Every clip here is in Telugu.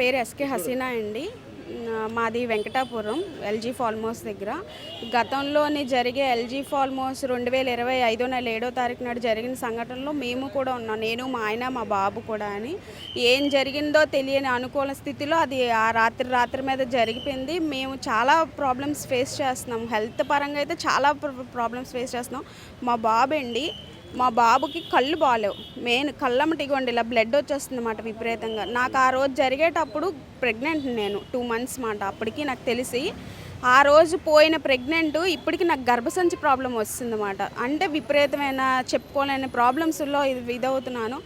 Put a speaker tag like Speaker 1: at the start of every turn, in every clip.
Speaker 1: పేరు ఎస్కే హసీనా అండి. మాది వెంకటాపురం ఎల్జీ ఫాల్మోస్ దగ్గర. గతంలోని జరిగే ఎల్జీ ఫాల్మోస్ రెండు వేల ఇరవై ఐదో నెల ఏడో తారీఖు నాడు జరిగిన సంఘటనలో మేము కూడా ఉన్నాం. నేను మా ఆయన మా బాబు కూడా అని. ఏం జరిగిందో తెలియని అనుకూల స్థితిలో అది ఆ రాత్రి రాత్రి మీద జరిగిపోయింది. మేము చాలా ప్రాబ్లమ్స్ ఫేస్ చేస్తున్నాం. హెల్త్ పరంగా అయితే చాలా ప్రాబ్లమ్స్ ఫేస్ చేస్తున్నాం. మా బాబు అండి మా బాబుకి కళ్ళు బాగాలేవు. మెయిన్ కళ్ళమ్మటి ఇగోండి ఇలా బ్లడ్ వచ్చేస్తుంది అనమాట విపరీతంగా. నాకు ఆ రోజు జరిగేటప్పుడు ప్రెగ్నెంట్ నేను టూ మంత్స్ మాట. అప్పటికి నాకు తెలిసి ఆ రోజు పోయిన ప్రెగ్నెంట్ ఇప్పటికి నాకు గర్భసంచి ప్రాబ్లం వస్తుందన్నమాట. అంటే విపరీతమైన చెప్పుకోలేని ప్రాబ్లమ్స్లో ఇది ఇదవుతున్నాను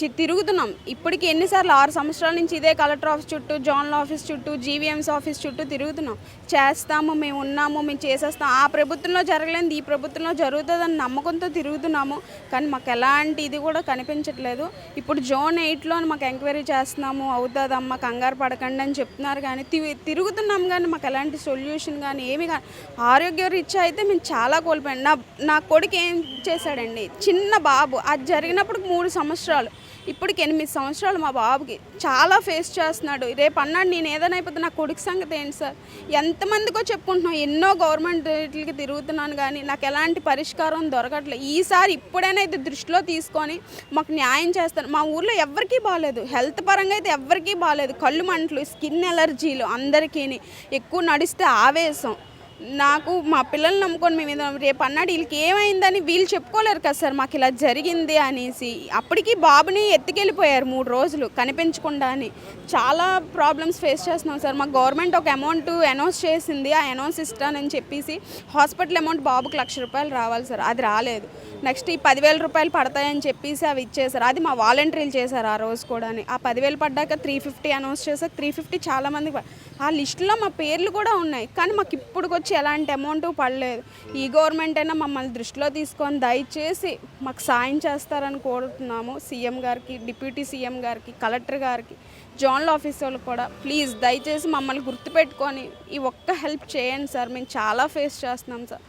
Speaker 1: తిరుగుతున్నాం. ఇప్పటికి ఎన్నిసార్లు ఆరు సంవత్సరాల నుంచి ఇదే కలెక్టర్ ఆఫీస్ చుట్టూ జోనల్ ఆఫీస్ చుట్టూ జీవీఎంస్ ఆఫీస్ చుట్టూ తిరుగుతున్నాం. చేస్తాము మేము ఉన్నాము మేము చేసేస్తాం. ఆ ప్రభుత్వంలో జరగలేదు ఈ ప్రభుత్వంలో జరుగుతుందని నమ్మకంతో తిరుగుతున్నాము. కానీ మాకు ఎలాంటి ఇది కూడా కనిపించట్లేదు. ఇప్పుడు జోన్ ఎయిట్లో మాకు ఎంక్వైరీ చేస్తున్నాము. అవుతుందమ్మా కంగారు పడకండి అని చెప్తున్నారు కానీ తి- తిరుగుతున్నాం కానీ మాకు ఎలాంటి సొల్యూషన్ కానీ ఏమి కానీ ఆరోగ్య రీత్యా అయితే మేము చాలా కోల్పోయాం. నా నా కొడుకు ఏం చేశాడండి? చిన్న బాబు. అది జరిగినప్పుడు మూడు సంవత్సరాలు. ఇప్పటికి ఎనిమిది సంవత్సరాలు మా బాబుకి. చాలా ఫేస్ చేస్తున్నాడు. రేపు అన్నాడు నేను ఏదైనా అయిపోతే నా కొడుకు సంగతి ఏంటి సార్? ఎంతమందికో చెప్పుకుంటున్నాం. ఎన్నో గవర్నమెంట్ వీటికి తిరుగుతున్నాను కానీ నాకు ఎలాంటి పరిష్కారం దొరకట్లేదు ఈసారి ఇప్పుడైనా ఇది దృష్టిలో తీసుకొని మాకు న్యాయం చేస్తాను మా ఊర్లో ఎవరికీ బాగాలేదు. హెల్త్ పరంగా అయితే ఎవరికీ బాగాలేదు. కళ్ళు మంటలు స్కిన్ ఎలర్జీలు అందరికీ ఎక్కువ నడిస్తే ఆవేశం. నాకు మా పిల్లల్ని నమ్ముకొని మేము ఏదో రేపు అన్నాడు వీళ్ళకి ఏమైందని వీళ్ళు చెప్పుకోలేరు కదా సార్ మాకు ఇలా జరిగింది అనేసి. అప్పటికి బాబుని ఎత్తుకెళ్ళిపోయారు మూడు రోజులు కనిపించకుండా అని. చాలా ప్రాబ్లమ్స్ ఫేస్ చేస్తున్నాం సార్. మాకు గవర్నమెంట్ ఒక అమౌంట్ అనౌన్స్ చేసింది ఆ అనౌన్స్ ఇస్తానని చెప్పేసి హాస్పిటల్ అమౌంట్ బాబుకి లక్ష రూపాయలు రావాలి సార్. అది రాలేదు. నెక్స్ట్ ఈ పదివేల రూపాయలు పడతాయని చెప్పేసి అవి ఇచ్చేసారు అది మా వాలంటీర్లు చేశారు ఆ రోజు కూడా ఆ పదివేలు పడ్డాక త్రీ ఫిఫ్టీ అనౌన్స్ చేశాక త్రీ ఫిఫ్టీ చాలామంది ఆ లిస్టులో మా పేర్లు కూడా ఉన్నాయి. కానీ మాకు ఇప్పుడు వచ్చి ఎలాంటి అమౌంట్ పడలేదు. ఈ గవర్నమెంట్ అయినా మమ్మల్ని దృష్టిలో తీసుకొని దయచేసి మాకు సాయం చేస్తారని కోరుతున్నాము. సీఎం గారికి డిప్యూటీ సీఎం గారికి కలెక్టర్ గారికి జోనల్ ఆఫీస్ వాళ్ళకి కూడా. ప్లీజ్ దయచేసి మమ్మల్ని గుర్తుపెట్టుకొని ఈ ఒక్క హెల్ప్ చేయండి సార్. మేము చాలా ఫేస్ చేస్తున్నాం సార్.